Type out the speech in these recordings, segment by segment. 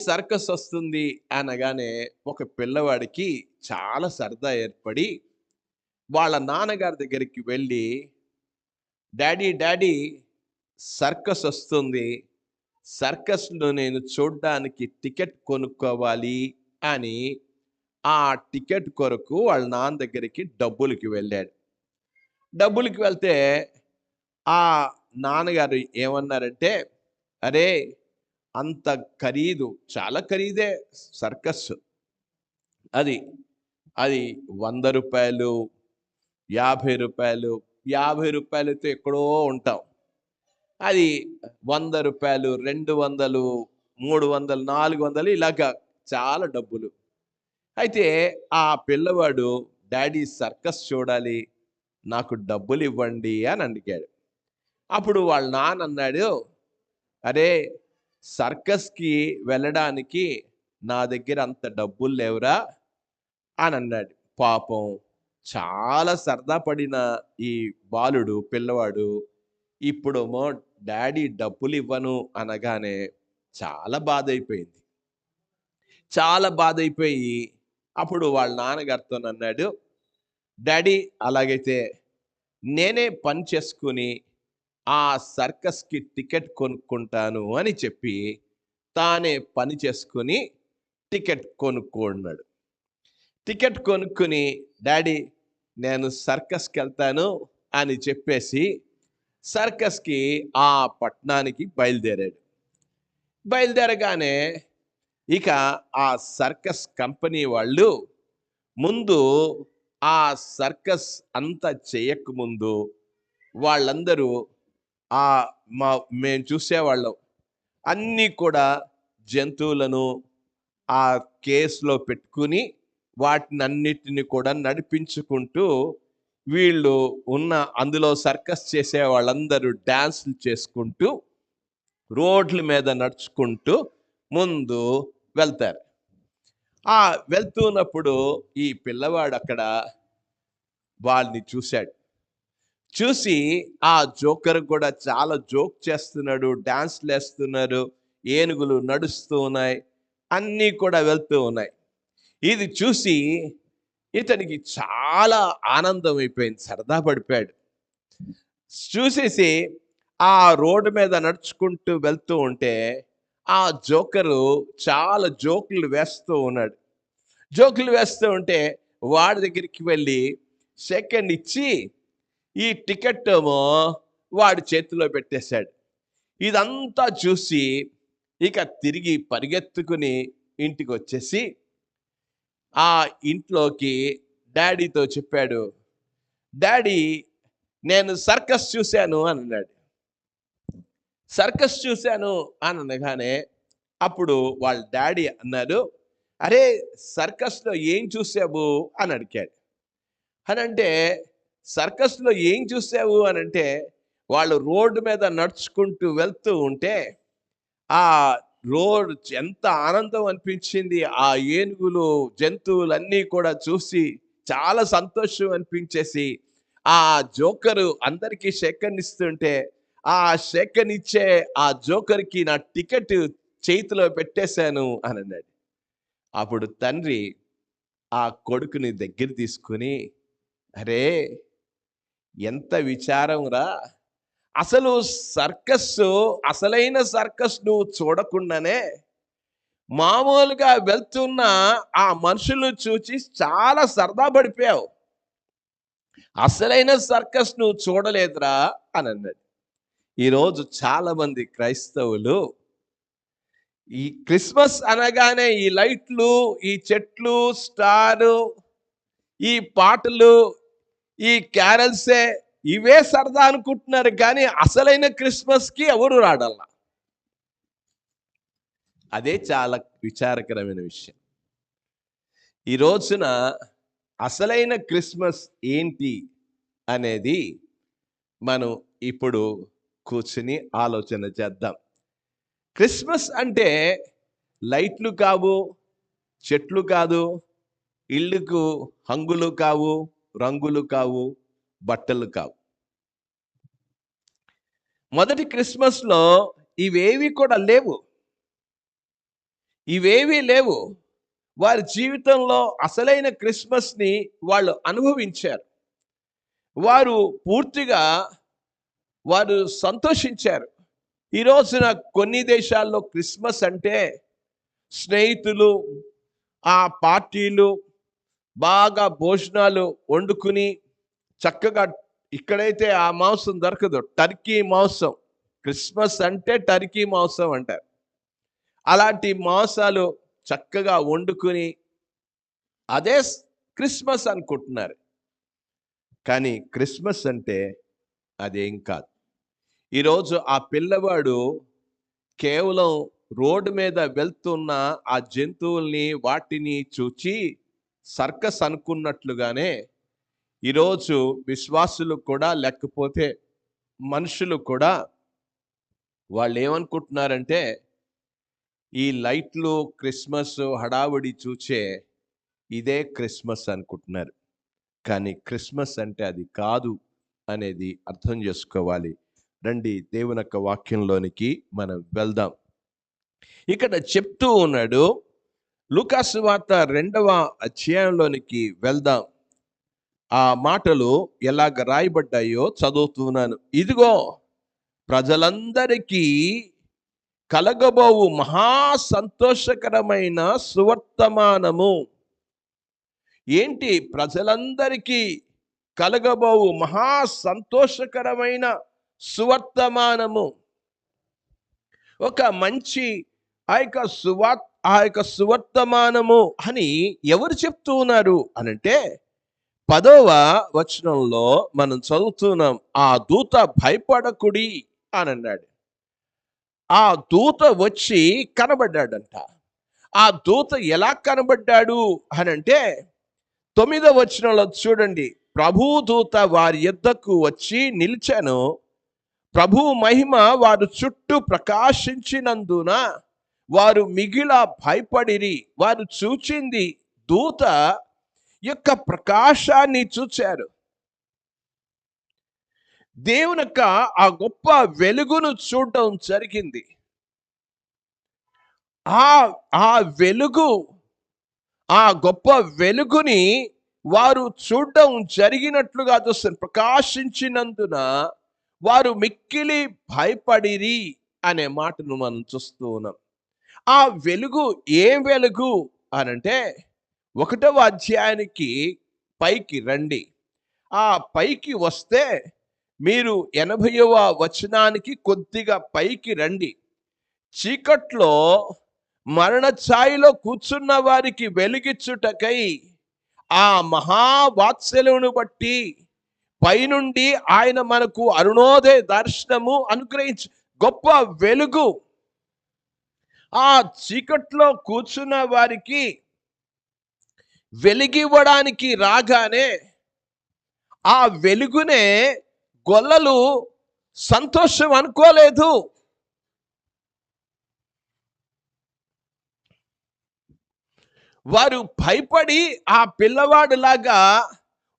Circus వస్తుంది అనగానే ఒక పిల్లవాడికి చాలా సరదా ఏర్పడి వాళ్ళ నాన్నగారి దగ్గరికి వెళ్ళి డాడీ డాడీ సర్కస్ వస్తుంది. సర్కస్లో నేను చూడ్డానికి టికెట్ కొనుక్కోవాలి అని ఆ టికెట్ కొరకు వాళ్ళ నాన్న దగ్గరికి డబ్బులకి వెళ్ళాడు. డబ్బులకి వెళ్తే ఆ నాన్నగారు ఏమన్నారంటే అరే అంత ఖరీదు చాలా ఖరీదే సర్కస్. అది అది వంద రూపాయలు యాభై రూపాయలు యాభై రూపాయలతో ఎక్కడో ఉంటాం. అది వంద రూపాయలు రెండు వందలు మూడు వందలు నాలుగు వందలు ఇలాగా చాలా డబ్బులు. అయితే ఆ పిల్లవాడు డాడీ సర్కస్ చూడాలి నాకు డబ్బులు ఇవ్వండి అని అడిగాడు. అప్పుడు వాళ్ళ నాన్న అన్నాడు అరే సర్కస్కి వెళ్ళడానికి నా దగ్గర అంత డబ్బులు లేవురా అని అన్నాడు. పాపం చాలా సరదా పడిన ఈ బాలుడు పిల్లవాడు ఇప్పుడేమో డాడీ డబ్బులు ఇవ్వను అనగానే చాలా బాధ అయిపోయింది చాలా బాధ అయిపోయి అప్పుడు వాళ్ళ నాన్నగారితో అన్నాడు డాడీ అలాగైతే నేనే పని చేసుకుని ఆ సర్కస్కి టికెట్ కొనుక్కుంటాను అని చెప్పి తానే పని చేసుకుని టికెట్ కొనుక్కున్నాడు. టికెట్ కొనుక్కుని డాడీ నేను సర్కస్కి వెళ్తాను అని చెప్పేసి సర్కస్కి ఆ పట్టణానికి బయలుదేరాడు. బయలుదేరగానే ఇక ఆ సర్కస్ కంపెనీ వాళ్ళు ముందు ఆ సర్కస్ అంతా చేయకముందు వాళ్ళందరూ ఆ మా మేము చూసేవాళ్ళం. అన్నీ కూడా జంతువులను ఆ కేసులో పెట్టుకుని వాటిని అన్నిటిని కూడా నడిపించుకుంటూ వీళ్ళు ఉన్న అందులో సర్కస్ చేసే వాళ్ళందరూ డ్యాన్సులు చేసుకుంటూ రోడ్ల మీద నడుచుకుంటూ ముందు వెళ్తారు. ఆ వెళ్తున్నప్పుడు ఈ పిల్లవాడు అక్కడ వాళ్ళని చూశాడు. చూసి ఆ జోకర్ కూడా చాలా జోక్ చేస్తున్నాడు డాన్స్లు వేస్తున్నారు ఏనుగులు నడుస్తూ ఉన్నాయి అన్నీ కూడా వెళ్తూ ఉన్నాయి. ఇది చూసి ఇతనికి చాలా ఆనందం అయిపోయింది సరదా పడిపోయాడు. చూసేసి ఆ రోడ్డు మీద నడుచుకుంటూ వెళ్తూ ఉంటే ఆ జోకరు చాలా జోకులు వేస్తూ ఉన్నాడు. జోకులు వేస్తూ ఉంటే వాడి దగ్గరికి వెళ్ళి సెకండ్ ఇచ్చి ఈ టికెట్ ఏమో వాడి చేతిలో పెట్టేశాడు. ఇదంతా చూసి ఇక తిరిగి పరిగెత్తుకుని ఇంటికి వచ్చేసి ఆ ఇంట్లోకి డాడీతో చెప్పాడు డాడీ నేను సర్కస్ చూశాను అని అన్నాడు. సర్కస్ చూశాను అని అనగానే అప్పుడు వాళ్ళ డాడీ అన్నారు అరే సర్కస్లో ఏం చూసావు అని అడిగాడు. అని అంటే సర్కస్లో ఏం చూసావు అని అంటే వాళ్ళు రోడ్డు మీద నడుచుకుంటూ వెళ్తూ ఉంటే ఆ రోడ్ ఎంత ఆనందం అనిపించింది. ఆ ఏనుగులు జంతువులన్నీ కూడా చూసి చాలా సంతోషం అనిపించేసి ఆ జోకరు అందరికీ సెకండ్ ఇస్తుంటే ఆ సెకండ్ ఇచ్చే ఆ జోకర్కి నా టికెట్ చేతిలో పెట్టేశాను అని అన్నాడు. అప్పుడు తండ్రి ఆ కొడుకుని దగ్గర తీసుకుని అరే ఎంత విచారం రా. అసలు సర్కస్ అసలైన సర్కస్ నువ్వు చూడకుండానే మామూలుగా వెళ్తున్న ఆ మనుషులు చూసి చాలా సరదా పడిపోయావు. అసలైన సర్కస్ నువ్వు చూడలేదురా అని అన్నాడు ఈరోజు చాలా మంది క్రైస్తవులు ఈ క్రిస్మస్ అనగానే ఈ లైట్లు ఈ చెట్లు స్టారు ఈ పాటలు ఈ క్యారల్సే ఇవే సరదా అనుకుంటున్నారు కానీ అసలైన క్రిస్మస్కి ఎవరు రాడల్లా? అదే చాలా విచారకరమైన విషయం. ఈ రోజున అసలైన క్రిస్మస్ ఏంటి అనేది మనం ఇప్పుడు కూర్చుని ఆలోచన చేద్దాం. క్రిస్మస్ అంటే లైట్లు కావు చెట్లు కాదు ఇళ్ళకు హంగులు కావు రంగులు కావు బట్టలు కావు. మొదటి క్రిస్మస్లో ఇవేవి కూడా లేవు. ఇవేవీ లేవు. వారి జీవితంలో అసలైన క్రిస్మస్ని వాళ్ళు అనుభవించారు. వారు పూర్తిగా వారు సంతోషించారు. ఈ రోజున కొన్ని దేశాల్లో క్రిస్మస్ అంటే స్నేహితులు ఆ పార్టీలు బాగా భోజనాలు వండుకుని చక్కగా ఇక్కడైతే ఆ మాంసం దొరకదు. టర్కీ మాంసం. క్రిస్మస్ అంటే టర్కీ మాంసం అంటారు. అలాంటి మాంసాలు చక్కగా వండుకుని అదే క్రిస్మస్ అనుకుంటున్నారు. కానీ క్రిస్మస్ అంటే అదేం కాదు. ఈరోజు ఆ పిల్లవాడు కేవలం రోడ్డు మీద వెళ్తున్న ఆ జంతువుల్ని వాటిని చూచి సర్కస్ అనుకున్నట్లుగానే ఈరోజు విశ్వాసులు కూడా లేకపోతే మనుషులు కూడా వాళ్ళు ఏమనుకుంటున్నారంటే ఈ లైట్లు క్రిస్మస్ హడావుడి చూచే ఇదే క్రిస్మస్ అనుకుంటున్నారు. కానీ క్రిస్మస్ అంటే అది కాదు అనేది అర్థం చేసుకోవాలి. రండి దేవుని యొక్క వాక్యంలోనికి మనం వెళ్దాం. ఇక్కడ చెప్తూ ఉన్నాడు లుకాసు వార్త రెండవ అధ్యాయంలోనికి వెళ్దాం. ఆ మాటలు ఎలాగ రాయబడ్డాయో చదువుతున్నాను. ఇదిగో ప్రజలందరికీ కలగబోవు మహా సంతోషకరమైన సువర్తమానము. ఏంటి? ప్రజలందరికీ కలగబోవు మహా సంతోషకరమైన సువర్తమానము. ఒక మంచి ఆ యొక్క సువా ఆ యొక్క సువర్తమానము అని ఎవరు చెప్తూ ఉన్నారు అనంటే పదవ వచనంలో మనం చదువుతున్నాం ఆ దూత భయపడకుడి అని అన్నాడు. ఆ దూత వచ్చి కనబడ్డాడంట. ఆ దూత ఎలా కనబడ్డాడు అని అంటే తొమ్మిదవ వచనంలో చూడండి ప్రభు దూత వారి యుద్ధకు వచ్చి నిలిచాను. ప్రభు మహిమ వారు చుట్టూ ప్రకాశించినందున వారు మిగిల భయపడిరి వారు చూచింది దూత యొక్క ప్రకాశాన్ని చూచారు. దేవుని యొక్క ఆ గొప్ప వెలుగును చూడటం జరిగింది. ఆ ఆ వెలుగు ఆ గొప్ప వెలుగుని వారు చూడడం జరిగినట్లుగా చూస్తారు. ప్రకాశించినందున వారు మిక్కిలి భయపడిరి అనే మాటను మనం చూస్తూ ఉన్నాం. ఆ వెలుగు ఏ వెలుగు అనంటే ఒకటవ అధ్యాయానికి పైకి రండి. ఆ పైకి వస్తే మీరు ఎనభైవ వచనానికి కొద్దిగా పైకి రండి. చీకట్లో మరణ ఛాయిలో కూర్చున్న వారికి వెలిగిచ్చుటకై ఆ మహావాత్సల్యమును బట్టి పైనుండి ఆయన మనకు అరుణోదయ దర్శనము అనుగ్రహించి గొప్ప వెలుగు ఆ చీకట్లో కూర్చున్న వారికి వెలిగివ్వడానికి రాగానే ఆ వెలుగునే గొల్లలు సంతోషం అనుకోలేదు. వారు భయపడి ఆ పిల్లవాడులాగా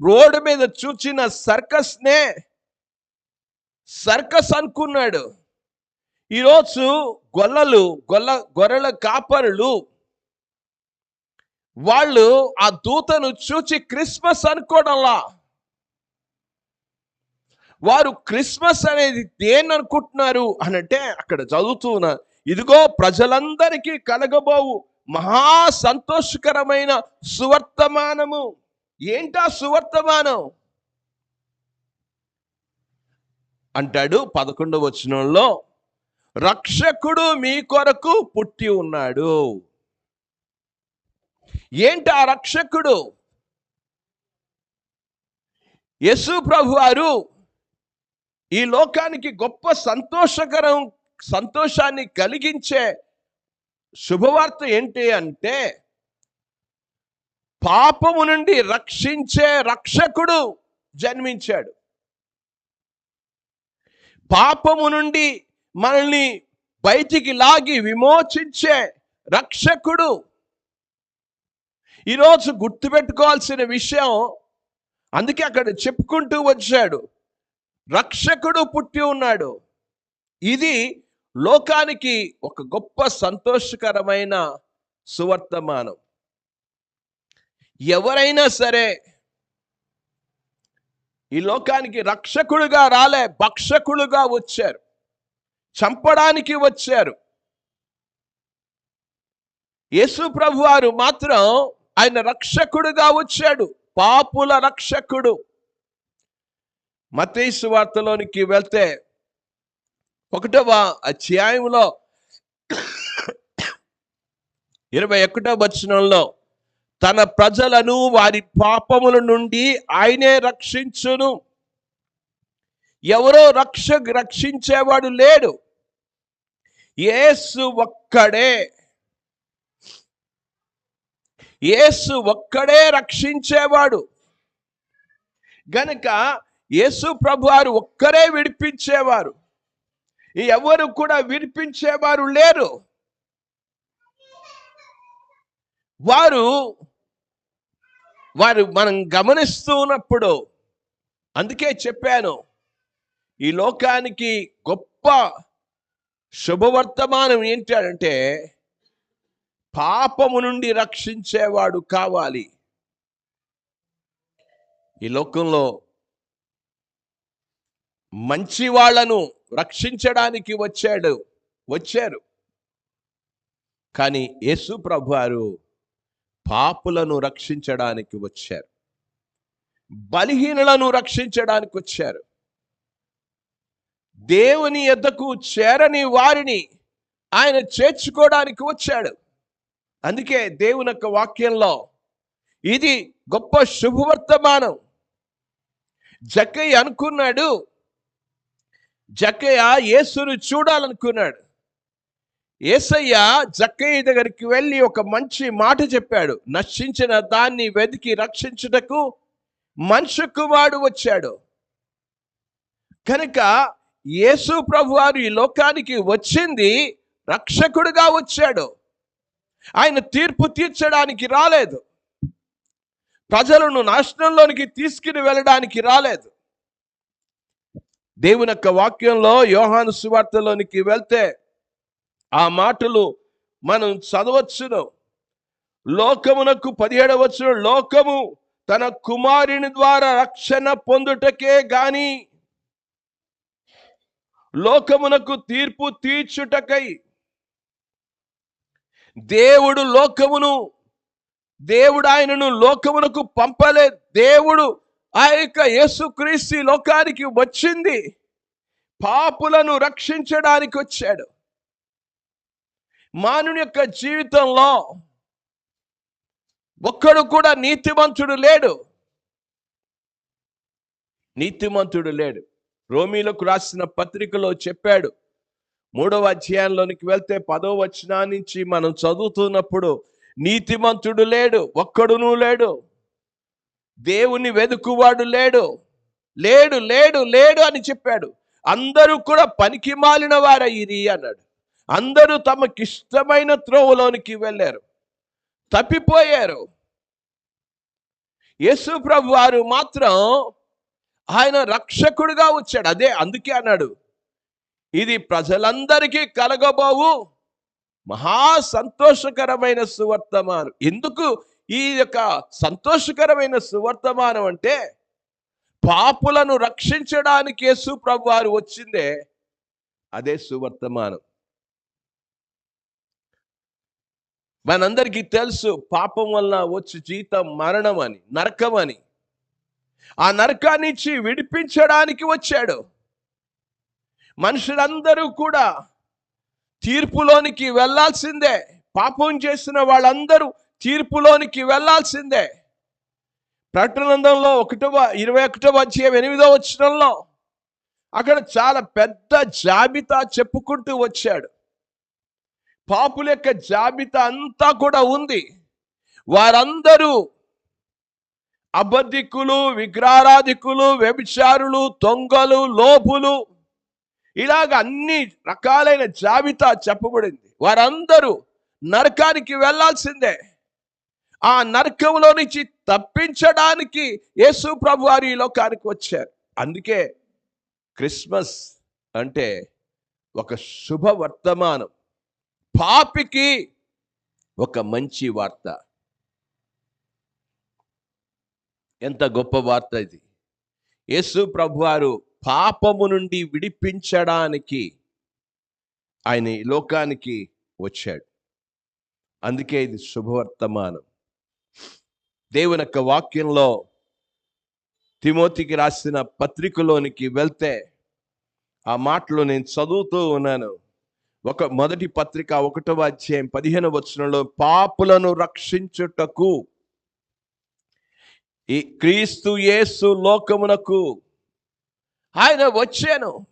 రోడ్డు మీద చూచిన సర్కస్నే సర్కస్ అనుకున్నాడు. ఈరోజు గొల్లలు గొల్ల గొర్రెల కాపరులు వాళ్ళు ఆ దూతను చూచి క్రిస్మస్ అనుకోవడంలా వారు క్రిస్మస్ అనేది దేని అనుకుంటున్నారు అనంటే అక్కడ చదువుతున్నారు ఇదిగో ప్రజలందరికీ కలగబోవు మహా సంతోషకరమైన సువర్తమానము. ఏంటా సువర్తమానం? అంటాడు పదకొండవ వచనంలో రక్షకుడు మీ కొరకు పుట్టి ఉన్నాడు. ఏంటి ఆ రక్షకుడు? యశు ప్రభు వారు ఈ లోకానికి గొప్ప సంతోషకరం సంతోషాన్ని కలిగించే శుభవార్త ఏంటి అంటే పాపము నుండి రక్షించే రక్షకుడు జన్మించాడు. పాపము నుండి మనల్ని బయటికి లాగి విమోచించే రక్షకుడు. ఈరోజు గుర్తుపెట్టుకోవాల్సిన విషయం అందుకే అక్కడ చెప్పుకుంటూ వచ్చాడు. రక్షకుడు పుట్టి ఉన్నాడు. ఇది లోకానికి ఒక గొప్ప సంతోషకరమైన సువర్తమానం. ఎవరైనా సరే ఈ లోకానికి రక్షకుడుగా రాలే భక్షకుడుగా వచ్చారు. చంపడానికి వచ్చారు. యేసు ప్రభు వారు మాత్రం ఆయన రక్షకుడుగా వచ్చాడు. పాపుల రక్షకుడు. మతేసు వార్తలోనికి వెళ్తే ఒకటవ అధ్యాయంలో ఇరవై ఒకటో వచనంలో తన ప్రజలను వారి పాపముల నుండి ఆయనే రక్షించును. ఎవరో రక్ష రక్షించేవాడు లేడు. యేసు ఒక్కడే. యేసు ఒక్కడే రక్షించేవాడు. గనుక యేసు ప్రభు వారు ఒక్కరే విడిపించేవారు. ఎవరు కూడా విడిపించేవారు లేరు. వారు వారు మనం గమనిస్తూ ఉన్నప్పుడు అందుకే చెప్పాను ఈ లోకానికి గొప్ప శుభవర్తమానం ఏంటంటే పాపము నుండి రక్షించేవాడు కావాలి. ఈ లోకంలో మంచి వాళ్ళను రక్షించడానికి వచ్చాడు వచ్చారు. కానీ యేసు ప్రభువారు పాపులను రక్షించడానికి వచ్చారు. బలహీనులను రక్షించడానికి వచ్చారు. దేవుని ఎద్దకు చేరని వారిని ఆయన చేర్చుకోవడానికి వచ్చాడు. అందుకే దేవుని యొక్క వాక్యంలో ఇది గొప్ప శుభవర్తమానం. జక్కయ్య అనుకున్నాడు. జక్కయ్య యేసును చూడాలనుకున్నాడు. ఏసయ్య జక్కయ్య దగ్గరికి వెళ్ళి ఒక మంచి మాట చెప్పాడు. నశించిన దాన్ని వెతికి రక్షించుటకు మనుషు కుమారుడు వచ్చాడు. కనుక యేసు ప్రభు వారు ఈ లోకానికి వచ్చింది రక్షకుడుగా వచ్చాడు. ఆయన తీర్పు తీర్చడానికి రాలేదు. ప్రజలను నాశనంలోనికి తీసుకుని వెళ్ళడానికి రాలేదు. దేవుని యొక్క వాక్యంలో యోహాను సువార్తలోనికి వెళ్తే ఆ మాటలు మనం చదవచ్చును. లోకమునకు పదిహేడవచ్చు లోకము తన కుమారుని ద్వారా రక్షణ పొందుటకే గాని లోకమునకు తీర్పు తీర్చుటకై దేవుడు లోకమును దేవుడు ఆయనను లోకమునకు పంపలే. దేవుడు ఆ యొక్క యేసుక్రీస్తు లోకానికి వచ్చింది. పాపులను రక్షించడానికి వచ్చాడు. మానవుని యొక్క జీవితంలో ఒక్కడు కూడా నీతిమంతుడు లేడు. నీతిమంతుడు లేడు. రోమీలకు రాసిన పత్రికలో చెప్పాడు. మూడవ అధ్యాయంలోనికి వెళ్తే పదో వచనా నుంచి మనం చదువుతున్నప్పుడు నీతిమంతుడు లేడు ఒక్కడునూ లేడు. దేవుని వెదుకువాడు లేడు. లేడు లేడు లేడు అని చెప్పాడు. అందరూ కూడా పనికి మాలిన వారయ్యిరి అన్నాడు. అందరూ తమకిష్టమైన త్రోవలోనికి వెళ్ళారు. తప్పిపోయారు. యేసు ప్రభు వారు మాత్రం ఆయన రక్షకుడుగా వచ్చాడు. అదే అందుకే అన్నాడు. ఇది ప్రజలందరికీ కలగబోవు మహా సంతోషకరమైన సువర్తమానం. ఎందుకు? ఈ యొక్క సంతోషకరమైన సువర్తమానం అంటే పాపులను రక్షించడానికి యేసు ప్రభు వారు వచ్చిందే అదే సువర్తమానం. మనందరికీ తెలుసు పాపం వలన వచ్చి జీతం మరణం అని నరకం అని ఆ నరకాన్నించి విడిపించడానికి వచ్చాడు. మనుషులందరూ కూడా తీర్పులోనికి వెళ్ళాల్సిందే పాపం చేసిన వాళ్ళందరూ తీర్పులోనికి వెళ్ళాల్సిందే ప్రకటనందంలో ఒకటవ ఇరవై ఒకటవ అధ్యాయం ఎనిమిదవ వచ్చినంలో అక్కడ చాలా పెద్ద జాబితా చెప్పుకుంటూ వచ్చాడు. పాపుల యొక్క జాబితా అంతా కూడా ఉంది. వారందరూ అబద్ధికులు విగ్రహారాధికులు వ్యభిచారులు దొంగలు లోపులు ఇలాగ అన్ని రకాలైన జాబితా చెప్పబడింది. వారందరూ నరకానికి వెళ్ళాల్సిందే ఆ నరకంలో నుంచి తప్పించడానికి యేసు ప్రభు వారు ఈ లోకానికి వచ్చారు. అందుకే క్రిస్మస్ అంటే ఒక శుభ వర్తమానం. పాపికి ఒక మంచి వార్త. ఎంత గొప్ప వార్త ఇది. యేసు ప్రభువారు పాపము నుండి విడిపించడానికి ఆయన ఈ లోకానికి వచ్చాడు. అందుకే ఇది శుభవర్తమానం. దేవుని యొక్క వాక్యంలో తిమోతికి రాసిన పత్రికలోనికి వెళ్తే ఆ మాటలు నేను చదువుతూ ఉన్నాను. ఒక మొదటి పత్రిక ఒకటవ అధ్యాయం పదిహేను వచనంలో పాపులను రక్షించుటకు ఈ క్రీస్తు యేసు లోకమునకు ఆయన వచ్చాను.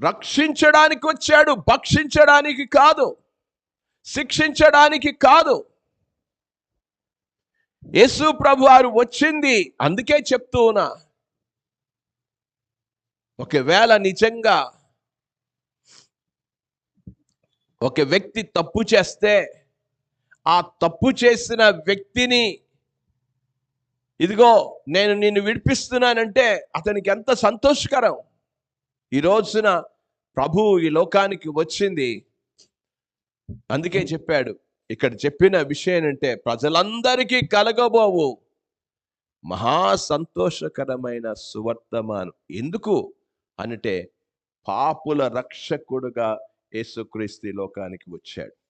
రక్షించడానికి వచ్చాడు భక్షించడానికి కాదు శిక్షించడానికి కాదు. యేసు ప్రభు వారు వచ్చింది అందుకే చెప్తూ ఉన్నా. ఒకవేళ నిజంగా ఒక వ్యక్తి తప్పు చేస్తే ఆ తప్పు చేసిన వ్యక్తిని ఇదిగో నేను నిన్ను విడిపిస్తున్నానంటే అతనికి ఎంత సంతోషకరం. ఈ రోజున ప్రభు ఈ లోకానికి వచ్చింది. అందుకే చెప్పాడు ఇక్కడ చెప్పిన విషయం ఏంటంటే ప్రజలందరికీ కలగబోవు. మహా సంతోషకరమైన సువర్తమానం. ఎందుకు? అంటే పాపుల రక్షకుడుగా యేసుక్రీస్తు లోకానికి వచ్చాడు.